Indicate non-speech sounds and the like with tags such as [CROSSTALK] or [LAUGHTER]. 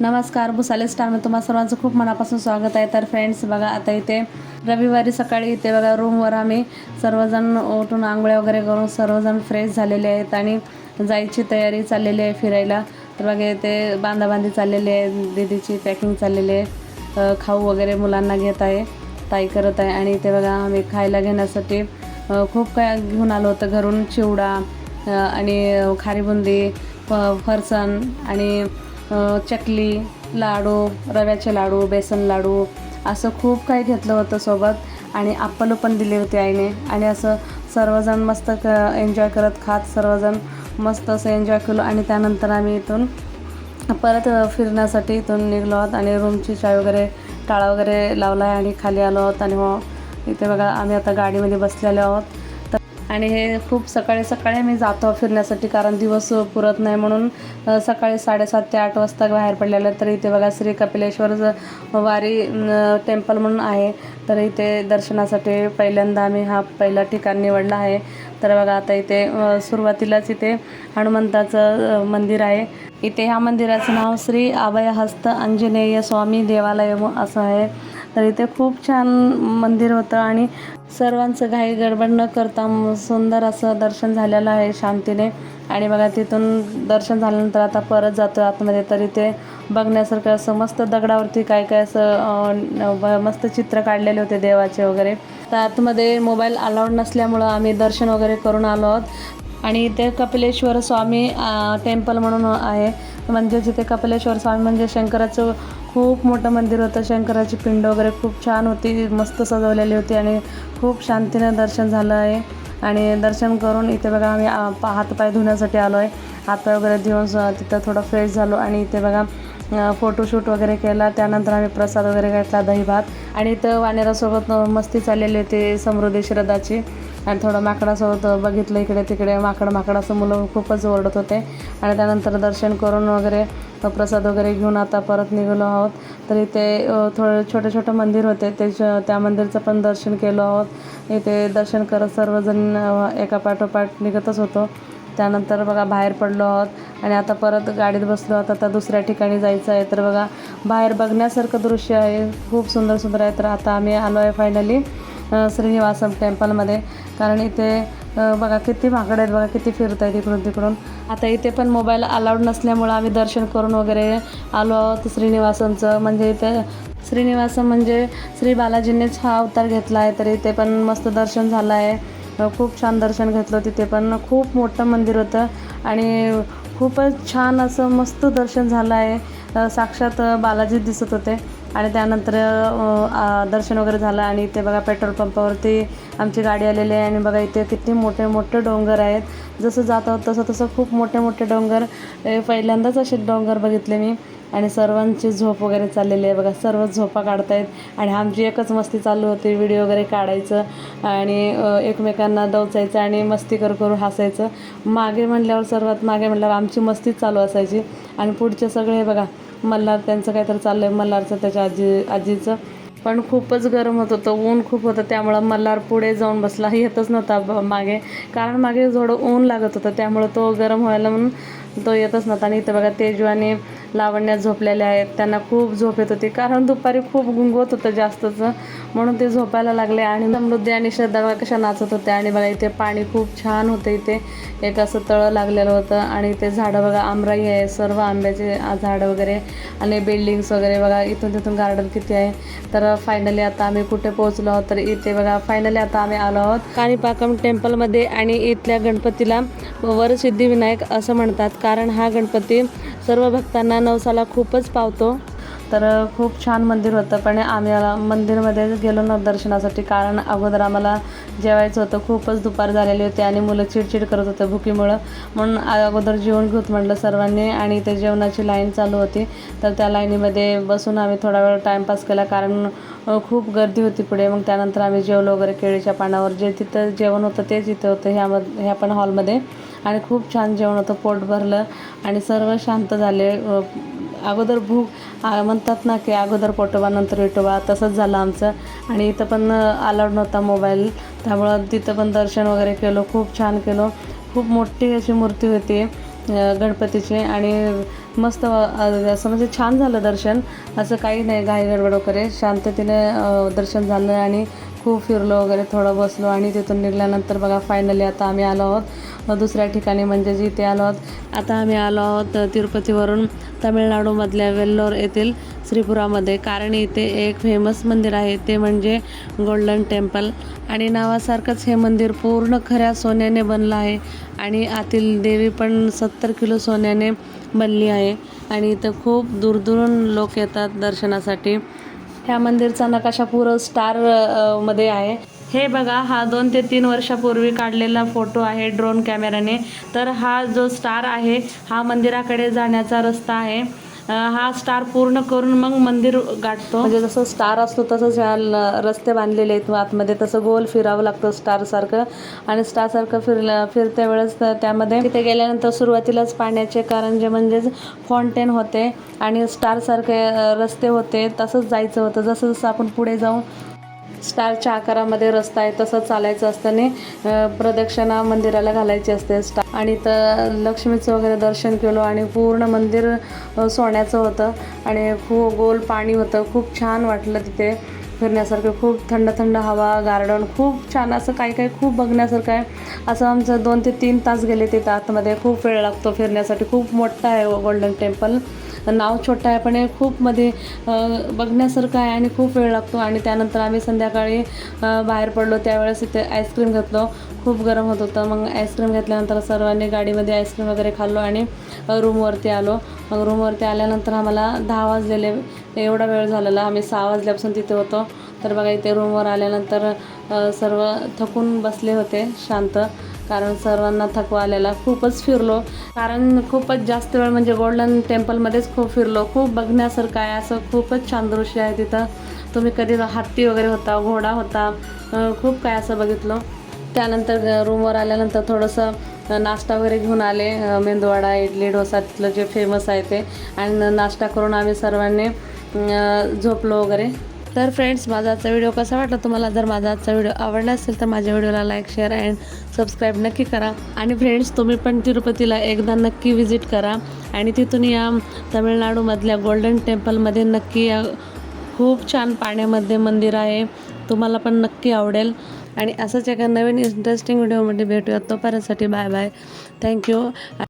नमस्कार भुसाले स्टारमध्ये तुम्हा सर्वांचं खूप मनापासून स्वागत आहे. तर फ्रेंड्स बघा आता इथे रविवारी सकाळी इथे बघा रूमवर आम्ही सर्वजण उठून आंघोळ्या वगैरे करून सर्वजण फ्रेश झालेले आहेत आणि जायची तयारी चाललेली आहे फिरायला. तर बघा इथे बांधाबांधी चाललेली आहे दीदीची पॅकिंग चाललेली आहे खाऊ वगैरे मुलांना घेत आहे ताई करत आहे आणि इथे बघा आम्ही खायला घेण्यासाठी खूप काय घेऊन आलो होतं घरून चिवडा आणि खारी बुंदी फ फरसाण आणि चकली लाडू रव्याचे लाडू बेसन लाडू असं खूप काही घेतलं होतं सोबत आणि आपलं पण दिले होते आईने. आणि असं सर्वजण मस्त क एन्जॉय करत खात सर्वजण मस्त असं एन्जॉय केलं आणि त्यानंतर आम्ही इथून परत फिरण्यासाठी इथून निघलो आहोत आणि रूमची चाय वगैरे टाळा वगैरे लावला आहे आणि खाली आलो आहोत आणि हो इथे बघा आम्ही आता गाडीमध्ये बसलेलो आहोत. आणि हे खूप सकाळी सकाळी आम्ही जातो फिरण्यासाठी कारण दिवस पुरत नाही म्हणून सकाळी साडेसात ते आठ वाजता बाहेर पडलेलं तर इथे बघा श्री कपिलेश्वर वारी टेम्पल म्हणून आहे. तर इथे दर्शनासाठी पहिल्यांदा आम्ही हा पहिला ठिकाण निवडला आहे. तर बघा आता इथे सुरुवातीलाच इथे हनुमंताचं मंदिर आहे. इथे ह्या मंदिराचं नाव श्री अभयहस्त आंजनेय स्वामी देवालय असं आहे. तर इथे खूप छान मंदिर होतं आणि सर्वांचं घाई गडबड न करता सुंदर असं दर्शन झालेलं आहे शांतीने. आणि बघा तिथून दर्शन झाल्यानंतर आता परत जातो आतमध्ये. तर इथे बघण्यासारखं असं मस्त दगडावरती काय काय असं मस्त चित्र काढलेले होते देवाचे वगैरे. तर आतमध्ये मोबाईल अलाउड नसल्यामुळं आम्ही दर्शन वगैरे करून आलो आहोत. आणि इथे कपिलेश्वर स्वामी टेम्पल म्हणून आहे. म्हणजे जिथे कपिलेश्वर स्वामी म्हणजे शंकराचं खूप मोठं मंदिर होतं. शंकराची पिंड वगैरे खूप छान होती मस्त सजवलेली होती आणि खूप शांतीनं दर्शन झालं आहे. आणि दर्शन करून इथे बघा आम्ही पा हातपाय धुण्यासाठी आलो आहे. हातपाय वगैरे धुवून तिथं थोडं फ्रेश झालो आणि इथे बघा फोटोशूट वगैरे केला. त्यानंतर आम्ही प्रसाद वगैरे घेतला दही भात. आणि इथं वानेरासोबत मस्ती चाललेली होती समृद्धी श्रद्धाची. आणि थोडं माकडासोबत बघितलं इकडे तिकडे माकड माकड असं मुलं खूपच ओरडत होते. आणि त्यानंतर दर्शन करून वगैरे प्रसाद वगैरे घेऊन आता परत निघालो आहोत. तर इथे थोडं थोडे छोटे छोटे मंदिर होते. ते त्या मंदिरचं पण दर्शन केलो आहोत. इथे दर्शन करत सर्वजण एका पाठोपाठ निघतच होतो. त्यानंतर बघा बाहेर पडलो आहोत. आणि आता परत गाडीत बसलो आहोत. आता दुसऱ्या ठिकाणी जायचं आहे. तर बघा बाहेर बघण्यासारखं दृश्य आहे. खूप सुंदर सुंदर आहे. तर आता आम्ही आलो आहे फायनली श्रीनिवासम टेम्पलमध्ये. कारण इथे बघा किती माकडे आहेत बघा किती फिरत आहेत इकडून तिकडून. आता इथे पण मोबाईल अलाउड नसल्यामुळं आम्ही दर्शन करून वगैरे आलो आहोत श्रीनिवासमचं. म्हणजे इथे श्रीनिवासम म्हणजे श्री बालाजींनीच हा अवतार घेतला आहे तर इथे पण मस्त दर्शन झालं आहे. खूप छान दर्शन घेतलं तिथे पण. खूप मोठं मंदिर होतं आणि खूपच छान असं मस्त दर्शन झालं आहे. साक्षात बालाजी दिसत होते. आणि त्यानंतर दर्शन वगैरे झालं आणि इथे बघा पेट्रोल पंपावरती आमची गाडी आलेली आहे आणि बघा इथे किती मोठे मोठे डोंगर आहेत. जसं जात आहोत तसं तसं खूप मोठे मोठे डोंगर. पहिल्यांदाच असे डोंगर बघितले मी. आणि सर्वांची झोप वगैरे चाललेली आहे बघा. सर्व झोपा काढतायत. आणि आमची एकच मस्ती चालू होती व्हिडिओ वगैरे काढायचं. आणि एकमेकांना दवचायचं आणि मस्ती करू करू हसायचं. मागे म्हणल्यावर सर्वात मागे म्हणल्यावर आमची मस्तीच चालू असायची. आणि पुढचे सगळे बघा मल्हार त्यांचं काहीतरी चाललं आहे मल्हारचं त्याच्या आजी आजीचं. पण खूपच गरम होत होतं ऊन खूप होतं त्यामुळं मल्हार पुढे जाऊन बसला. [LAUGHS] येतच नव्हता मागे. कारण मागे थोडं ऊन लागत होतं त्यामुळं तो गरम व्हायला म्हणून तो येतच नव्हता आणि इथं बघा तेजू आणि लावण्या झोपलेल्या आहेत. त्यांना खूप झोप येत होती. कारण दुपारी खूप गुंगवत होतं जास्तच. म्हणून ते झोपायला लागले. आणि समृद्धी आणि श्रद्धा बघा कशा नाचत होत्या. आणि बघा इथे पाणी खूप छान होतं इथे. एक असं तळं लागलेलं होतं. आणि इथे झाडं बघा आमराई आहे. सर्व आंब्याचे झाडं वगैरे. आणि बिल्डिंग्स वगैरे बघा इथून तिथून गार्डन किती आहे. तर फायनली आता आम्ही कुठे पोहोचलो आहोत? तर इथे बघा फायनली आता आम्ही आलो आहोत काणीपाकम टेम्पलमध्ये आणि इथल्या गणपतीला वरसिद्धिविनायक असं म्हणतात. कारण हा गणपती सर्व भक्तांना नवसाला खूपच पावतो. तर खूप छान मंदिर होतं पण आम्ही मंदिरमध्ये गेलो ना दर्शनासाठी कारण अगोदर आम्हाला जेवायचं होतं खूपच दुपार झालेली होती आणि मुलं चिडचिड करत होते भुकीमुळं. म्हणून अगोदर जेवण घेऊत म्हटलं सर्वांनी आणि ते जेवणाची लाईन चालू होती. तर त्या लाईनीमध्ये बसून आम्ही थोडा वेळ टाईमपास केला कारण खूप गर्दी होती पुढे. मग त्यानंतर आम्ही जेवलो वगैरे केळीच्या पानावर. जे तिथं जेवण होतं तेच इथं होतं ह्या ह्या पण हॉलमध्ये आणि खूप छान जेवण होतं पोट भरलं आणि सर्व शांत झाले. अगोदर भूक म्हणतात ना की अगोदर पोटोबा नंतर विटोबा तसंच झालं आमचं. आणि इथं पण अलाउड नव्हता मोबाईल त्यामुळं तिथं पण दर्शन वगैरे केलं खूप छान केलं. खूप मोठी अशी मूर्ती होती गणपतीची. आणि मस्त असं म्हणजे छान झालं दर्शन. असं काही नाही घाई गडबड वगैरे. शांततेने दर्शन झालं आणि खूप फिरलो वगैरे थोडं बसलो. आणि तिथून निघाल्यानंतर बघा फायनली आता आम्ही आलो आहोत. दुसऱ्या ठिकाणी म्हणजे जिथे आलो आहोत. आता आम्ही आलो आहोत तिरुपतीवरून तामिळनाडूमधल्या वेल्लोर येथील श्रीपुरामध्ये. कारण इथे एक फेमस मंदिर आहे ते म्हणजे गोल्डन टेम्पल. आणि नावासारखंच हे मंदिर पूर्ण खऱ्या सोन्याने बनलं आहे आणि आतील देवी पण सत्तर किलो सोन्याने बनली आहे. आणि इथं खूप दूरदूरून लोक येतात दर्शनासाठी. ह्या मंदिरचा नकाशा पूर्ण स्टारमध्ये आहे. हे बघा हा दोन ते तीन वर्षापूर्वी काढलेला फोटो आहे ड्रोन कॅमेऱ्याने तर हा जो स्टार आहे हा मंदिराकडे जाण्याचा रस्ता आहे. हा स्टार पूर्ण करून मग मंदिर गाठतो. म्हणजे जसं स्टार असतो तसंच ह्या ल- रस्ते बांधलेले आहेत आतमध्ये. तसं गोल फिरावं लागतं स्टारसारखं आणि स्टारसारखं फिरलं फिरत्या वेळेस त्यामध्ये तिथे गेल्यानंतर सुरुवातीलाच पाण्याचे कारंजे म्हणजेच फाउंटेन होते आणि स्टारसारखे रस्ते होते तसंच जायचं होतं. जसं जसं आपण पुढे जाऊ स्टारच्या आकारामध्ये रस्ता आहे तसं चालायचं असताना प्रदक्षिणा मंदिराला घालायची असते. स्टार आणि तर लक्ष्मीचं वगैरे दर्शन केलं आणि पूर्ण मंदिर सोन्याचं होतं. आणि खूप गोल पाणी होतं. खूप छान वाटलं तिथे फिरण्यासारखं. खूप थंड थंड हवा गार्डन. खूप छान असं काही काही खूप बघण्यासारखं आहे. असं आमचं दोन ते तीन तास गेले तिथं आतमध्ये. खूप वेळ लागतो फिरण्यासाठी. खूप मोठं आहे हो, गोल्डन टेम्पल. नाव छोटं आहे पण हे खूप मध्ये बघण्यासारखं आहे आणि खूप वेळ लागतो. आणि त्यानंतर आम्ही संध्याकाळी बाहेर पडलो. त्यावेळेस इथे आईस्क्रीम घेतलो. खूप गरम होत होतं. मग आईस्क्रीम घेतल्यानंतर सर्वांनी गाडीमध्ये आईस्क्रीम वगैरे खाल्लो आणि रूमवरती आलो. मग रूमवरती आल्यानंतर आम्हाला दहा वाजलेले एवढा वेळ झालेला. आम्ही सहा वाजल्यापासून तिथे होतो. तर बघा इथे रूमवर आल्यानंतर सर्व थकून बसले होते शांत. कारण सर्वांना थकवा आलेला खूपच फिरलो. कारण खूपच जास्त वेळ म्हणजे गोल्डन टेम्पलमध्येच खूप फिरलो. खूप बघण्यासारखं आहे असं खूपच छान दृश्य आहे तिथं. तुम्ही कधी हत्ती वगैरे होता घोडा होता खूप काय असं बघितलं. त्यानंतर रूमवर आल्यानंतर थोडंसं नाश्ता वगैरे घेऊन आले मेंदूवाडा इडली डोसा तिथलं जे फेमस आहे ते. आणि नाश्ता करून आम्ही सर्वांनी झोपलो वगैरे. तर फ्रेंड्स माझा आजचा व्हिडिओ कसा वाटला तुम्हाला? जर माझा आजचा व्हिडिओ आवडला असेल तर माझ्या व्हिडिओला लाईक शेअर अँड सबस्क्राईब नक्की करा. आणि फ्रेंड्स तुम्ही पण तिरुपतीला एकदा नक्की विजिट करा. आणि तिथून या तमिळनाडूमधल्या गोल्डन टेम्पलमध्ये नक्की खूप छान पाण्यामध्ये मंदिर आहे. तुम्हाला पण नक्की आवडेल. आणि असंच एका नवीन इंटरेस्टिंग व्हिडिओमध्ये भेटूया तोपर्यंतसाठी बाय बाय थँक्यू